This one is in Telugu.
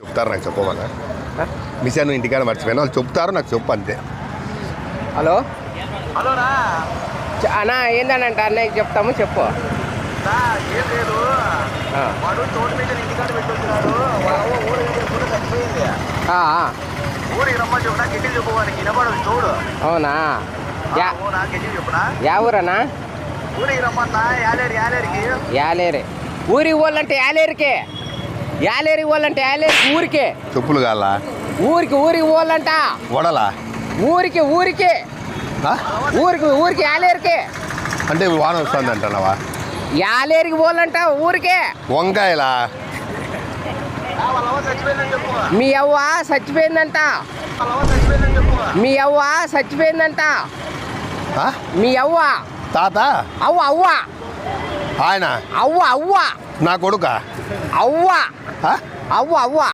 చెప్తారు నాకు చెప్పమన్నా. మిషన్ ఇంటికాడ మర్చిపోయినా వాళ్ళు చెప్తారు నాకు చెప్పు అంతే. హలో? అన్నా ఏందనంట అన్నయ్య చెప్తాము చెప్పు. అవునా? యా. యాలేరికి. యాలేరే. ఊరికి పోవాలంటే యాలేరికే. యాలేరికి పోవాలంటే యాలేరికి ఊరికే. చెప్పులు కాల ఊరికి ఊరికి పోవాలంట వడలా? ఊరికి ఊరికి? ఊరికి ఊరికి యాలేరికి. అంటే వాన వస్తుంది అంటున్నావా? యాలేరికి పోవాలంట ఊరికే. వంకాయలా? మీ అవ్వ చచ్చిపోయిందంట. మీ అవ్వ చచ్చిపోయిందంట. ఆ? మీ అవ్వ. తాత? అవ్వ అవ్వ. ఆయన. అవ్వ అవ్వ. నా కొడుక? అవ్వ. అవ్వ అవ్వ.